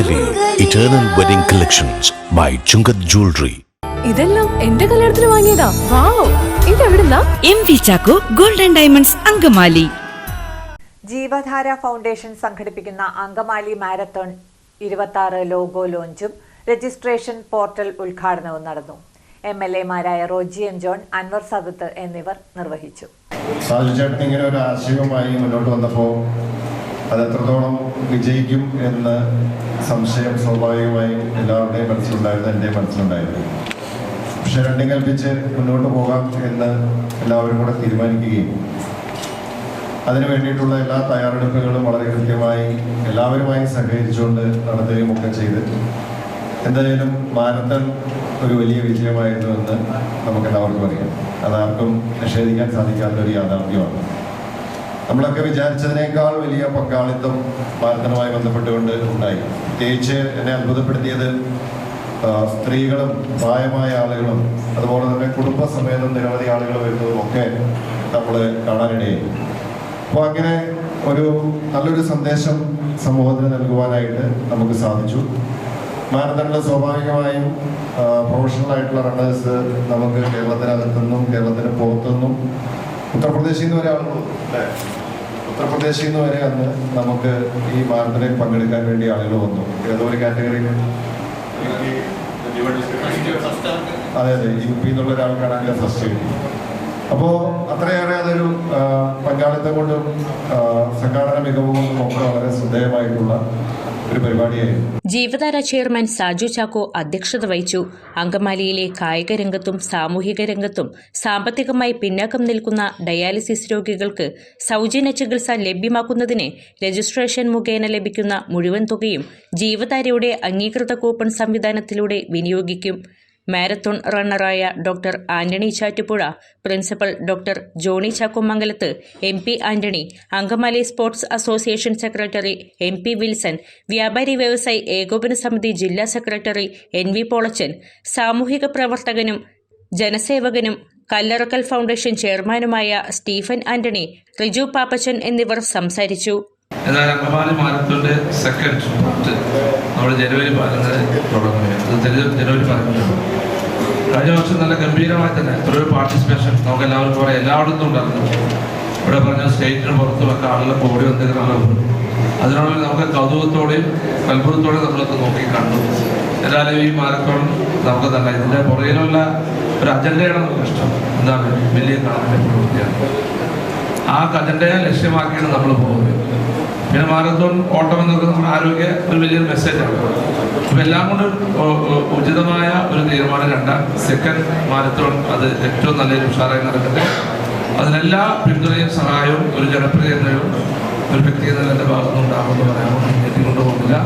Angamaly eternal wedding collections by Chungath jewellery ഇതെല്ലാം എന്റെ കല്യാണത്തിന് വാങ്ങിയതാ. വാവ് ഇതെവിടുന്നാ? M V Chacko golden diamonds Angamaly. Jeevadhara foundation സംഘടിപ്പിക്കുന്ന അങ്കമാലി മാരത്തോൺ ഇരുപത്തി ആറ് ലോഗോ ലോഞ്ചും രജിസ്ട്രേഷൻ പോർട്ടൽ ഉദ്ഘാടനവും നടന്നു. എം എൽ എമാരായ റോജി എം ജോൺ അൻവർ സദത്ത് എന്നിവർ നിർവഹിച്ചു. ഇങ്ങനെ ഒരു ആശയവുമായി മുന്നോട്ട് വന്നപ്പോൾ അത് എത്രത്തോളം വിജയിക്കും എന്ന് സംശയം സ്വാഭാവികമായി എല്ലാവരുടെയും മനസ്സിലുണ്ടായിരുന്നു എന്റെ മനസ്സിലുണ്ടായിരുന്നു. പക്ഷെ രണ്ടും കൽപ്പിച്ച് മുന്നോട്ട് പോകാം എന്ന് എല്ലാവരും കൂടെ തീരുമാനിക്കുകയും അതിനു വേണ്ടിയിട്ടുള്ള എല്ലാ തയ്യാറെടുപ്പുകളും വളരെ കൃത്യമായി എല്ലാവരുമായി സഹകരിച്ചുകൊണ്ട് നടത്തുകയും ഒക്കെ ചെയ്ത് എന്തായാലും മാരത്തൺ ഒരു വലിയ വിജയമായിരുന്നു എന്ന് നമുക്ക് എല്ലാവർക്കും അറിയാം. അതാർക്കും നിഷേധിക്കാൻ സാധിക്കാത്ത ഒരു യാഥാർത്ഥ്യമാണ്. നമ്മളൊക്കെ വിചാരിച്ചതിനേക്കാൾ വലിയ പങ്കാളിത്തം മാരത്തണുമായി ബന്ധപ്പെട്ടുകൊണ്ട് ഉണ്ടായി. പ്രത്യേകിച്ച് എന്നെ അത്ഭുതപ്പെടുത്തിയത് സ്ത്രീകളും പ്രായമായ ആളുകളും അതുപോലെ തന്നെ കുടുംബസമേതം നിരവധി ആളുകൾ വരുന്നതും ഒക്കെ നമ്മൾ കാണാനിടയായി. അപ്പോൾ അങ്ങനെ ഒരു നല്ലൊരു സന്ദേശം സമൂഹത്തിന് നൽകുവാനായിട്ട് നമുക്ക് സാധിച്ചു. മാരത്തണിൽ സ്വാഭാവികമായും പ്രൊഫഷണൽ ആയിട്ടുള്ള റണ്ണേഴ്സ് നമുക്ക് കേരളത്തിനകത്തുനിന്നും കേരളത്തിന് പുറത്തുനിന്നും ഉത്തർപ്രദേശിൽ നിന്ന് വരെ അല്ലേ ഉത്തർപ്രദേശിൽ നിന്ന് വരെ അന്ന് നമുക്ക് ഈ മാരത്തണിൽ പങ്കെടുക്കാൻ വേണ്ടി ആളുകൾ വന്നു ഏതോ ഒരു കാറ്റഗറിയിൽ അതെ അതെ യു പി എന്നുള്ള ഒരാൾക്കാണ് അതിന്റെ ഫസ്റ്റ് കിട്ടി അപ്പോ അത്രയേറെ അതൊരു പങ്കാളിത്തം കൊണ്ടും സംഘാടന മികവ് കൊണ്ടും ഒക്കെ വളരെ ശ്രദ്ധേയമായിട്ടുള്ള ഒരു ജീവധാര ചെയർമാൻ സാജു ചാക്കോ അധ്യക്ഷത വഹിച്ചു. അങ്കമാലിയിലെ കായിക രംഗത്തും സാമൂഹിക രംഗത്തും സാമ്പത്തികമായി പിന്നാക്കം നിൽക്കുന്ന ഡയാലിസിസ് രോഗികൾക്ക് സൗജന്യ ചികിത്സ ലഭ്യമാക്കുന്നതിന് രജിസ്ട്രേഷൻ മുഖേന ലഭിക്കുന്ന മുഴുവൻ തുകയും ജീവധാരയുടെ അംഗീകൃത കൂപ്പൺ സംവിധാനത്തിലൂടെ വിനിയോഗിക്കും. Marathon റണ്ണറായ doctor Antony Chattupuzha principal doctor Johnny Chakkumangalath M P Antony Angamaly sports association secretary M P Wilson വ്യാപാരി വ്യവസായി ഏകോപന സമിതി ജില്ലാ സെക്രട്ടറി എൻ വി പോളച്ചൻ സാമൂഹിക പ്രവർത്തകനും ജനസേവകനും കല്ലറക്കൽ ഫൗണ്ടേഷൻ ചെയർമാനുമായ സ്റ്റീഫൻ ആന്റണി റിജു പാപ്പച്ചൻ എന്നിവർ സംസാരിച്ചു. എന്നാൽ അങ്കമാലി മാരത്തോന്റെ സെക്കൻഡ് നമ്മൾ ജനുവരി പതിനൊന്നിന് തുടങ്ങുകയാണ്. ജനുവരി പതിനൊന്നിന് കഴിഞ്ഞ വർഷം നല്ല ഗംഭീരമായി തന്നെ ഒരു പാർട്ടിസിപ്പേഷൻ നമുക്ക് എല്ലാവർക്കും പറയാം എല്ലായിടത്തും ഉണ്ടായിരുന്നു ഇവിടെ പറഞ്ഞ സ്റ്റേറ്റിന് പുറത്തുമൊക്കെ ആളുകൾ കൂടി വന്നിരുന്നാലും അതിനോട് നമുക്ക് കൗതുകത്തോടെയും അത്ഭുതത്തോടെയും നമ്മളൊക്കെ നോക്കി കണ്ടു. എന്നാലും ഈ മാരത്തോൺ നമുക്ക് തന്നെ ഇതിന്റെ പുറകിലുള്ള ഒരു അജണ്ടയാണ് നമുക്ക് ഇഷ്ടം. എന്താണ്? വലിയ കാണാൻ പ്രവൃത്തിയാണ് ആ അജണ്ടയെ ലക്ഷ്യമാക്കിയാണ് നമ്മൾ പോകുന്നത്. പിന്നെ മാരത്തോൺ ഓട്ടം എന്നൊക്കെ നമ്മുടെ ആരോഗ്യ ഒരു വലിയൊരു മെസ്സേജാണ് അപ്പം എല്ലാം കൊണ്ടും ഉചിതമായ ഒരു തീരുമാനം കണ്ട സെക്കൻഡ് മാരത്തോൺ അത് ഏറ്റവും നല്ലൊരു ഉഷാറായി നടക്കട്ടെ. അതിനെല്ലാ പിന്തുണയും സഹായവും ഒരു ജനപ്രിയതയും ഒരു വ്യക്തി എന്നതിന്റെ ഭാഗത്തുനിന്ന് ഉണ്ടാകുമെന്ന് പറയാൻ കൊണ്ടുപോകുന്നില്ല